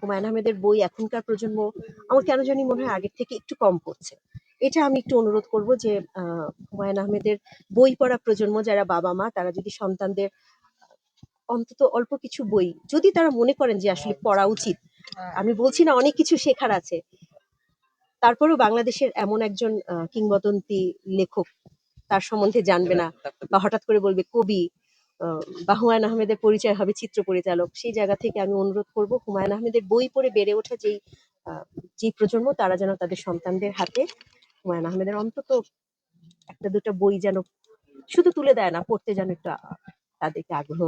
হুমায়ুন আহমেদের বই এখনকার প্রজন্ম আমার কেন জানি মনে হয় আগের থেকে একটু কম পড়ছে। এটা আমি একটু অনুরোধ করব যে হুমায়ুন আহমেদের বই পড়া প্রজন্ম যারা বাবা মা তারা যদি সন্তানদের অন্তত অল্প কিছু বই যদি তারা মনে করেন যে আসলে পড়া উচিত আমি বলছি না অনেক কিছু শেখার আছে তারপরেও বাংলাদেশের এমন একজন কিংবদন্তি লেখক তার সম্বন্ধে জানবে না বা হঠাৎ করে বলবে কবি আহ, বা হুমায়ুন আহমেদের পরিচয় হবে চিত্র পরিচালক সেই জায়গা থেকে আমি অনুরোধ করব হুমায়ুন আহমেদের বই পড়ে বেড়ে ওঠা যেই যেই প্রজন্ম তারা যেন তাদের সন্তানদের হাতে হুমায়ুন আহমেদের অন্তত একটা দুটো বই যেন শুধু তুলে দেয় না পড়তে যেন একটু তাদেরকে আগ্রহ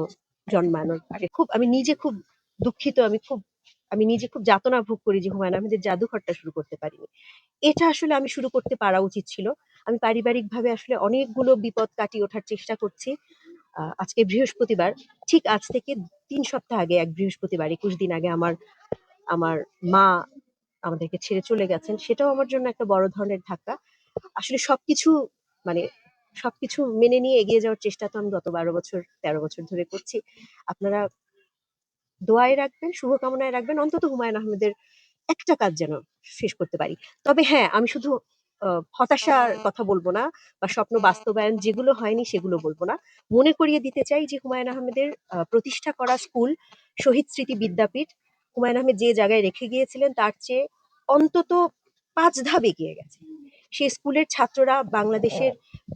জন্মানোর খুব আমি নিজে খুব দুঃখিত আমি খুব আমি নিজে খুব যাতনা ভোগ করি যে হুমায়ুন আহমেদের জাদুঘরটা শুরু করতে পারিনি। এটা আসলে আমি শুরু করতে পারা উচিত ছিল। আমি পারিবারিক ভাবে আসলে অনেকগুলো বিপদ কাটিয়ে ওঠার চেষ্টা করছি। আজকে বৃহস্পতিবার, ঠিক আজ থেকে তিন সপ্তাহ আগে, এক বৃহস্পতিবার, একুশ দিন আগে আমার আমার মা আমাদেরকে ছেড়ে চলে গেছেন। সেটাও আমার জন্য একটা বড় ধরনের ধাক্কা। আসলে সবকিছু মানে সবকিছু মেনে নিয়ে এগিয়ে যাওয়ার চেষ্টা তো আমি গত বারো বছর, তেরো বছর ধরে করছি। আপনারা দোয়ায় রাখবেন, শুভকামনায় রাখবেন, অন্তত হুমায়ুন আহমেদের একটা কাজ যেন শেষ করতে পারি। তবে হ্যাঁ আমি শুধু হতাশার কথা বলব না বা স্বপ্ন বাস্তবায়ন যেগুলো হয়নি সেগুলো বলব না। মনে করিয়ে দিতে চাই যে হুমায়ুন আহমেদের আহ, প্রতিষ্ঠা করা স্কুল শহীদ স্মৃতি বিদ্যাপীঠ হুমায়ুন আহমেদ যে জায়গায় রেখে গিয়েছিলেন তার চেয়ে অন্তত পাঁচ ধাপ এগিয়ে গেছে। সেই স্কুলের ছাত্ররা বাংলাদেশের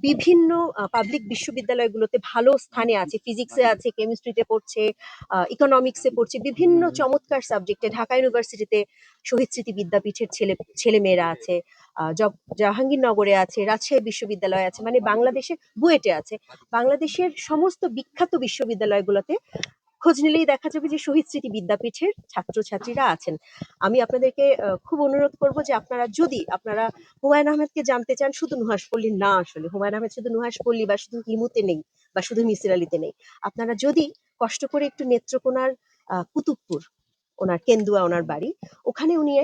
বিভিন্ন পাবলিক বিশ্ববিদ্যালয়গুলোতে ভালো স্থানে আছে ফিজিক্সে আছে কেমিস্ট্রিতে পড়ছে ইকোনমিক্সে পড়ছে বিভিন্ন চমৎকার সাবজেক্টে ঢাকা ইউনিভার্সিটিতে শহীদ স্মৃতি বিদ্যাপীঠের ছেলে ছেলে মেয়েরা আছে আহ, জাহাঙ্গীরনগরে আছে রাজশাহী বিশ্ববিদ্যালয় আছে মানে বাংলাদেশের বুয়েটে আছে। বাংলাদেশের সমস্ত বিখ্যাত বিশ্ববিদ্যালয়গুলোতে খোঁজ নিলেই দেখা যাবে যে শহীদ স্মৃতি বিদ্যাপীঠের ছাত্রছাত্রীরা আছেন। আমি আপনাদেরকে খুব অনুরোধ করব যে আপনারা যদি আপনারা হুমায়ুন আহমেদকে জানতে চান, শুধু নুহাসপল্লী না আসলে, হুমায়ুন আহমেদ শুধু নুহাসপল্লী বা শুধু হিমুতে নেই বা শুধু মিসির আলীতে নেই, আপনারা যদি কষ্ট করে একটু নেত্রকোনার কুতুবপুর, ওনার কেন্দুয়া, ওনার বাড়ি, ওখানে উনি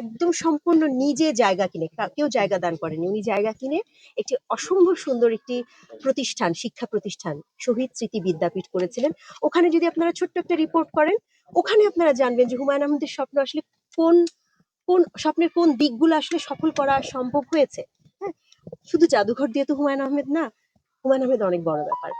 একদম সম্পূর্ণ নিজে জায়গা কিনে কেউ জায়গা দান করেনি। উনি জায়গা কিনে একটি অসম্ভব সুন্দর একটি প্রতিষ্ঠান, শিক্ষা প্রতিষ্ঠান, শহীদ স্মৃতি বিদ্যাপীঠ করেছিলেন। ওখানে যদি আপনারা ছোট্ট একটা রিপোর্ট করেন, ওখানে আপনারা জানবেন যে হুমায়ুন আহমেদের স্বপ্ন আসলে কোন কোন স্বপ্নের কোন দিকগুলো আসলে সফল করা সম্ভব হয়েছে। হ্যাঁ শুধু জাদুঘর দিয়ে তো হুমায়ুন আহমেদ না, হুমায়ুন আহমেদ অনেক বড় ব্যাপার।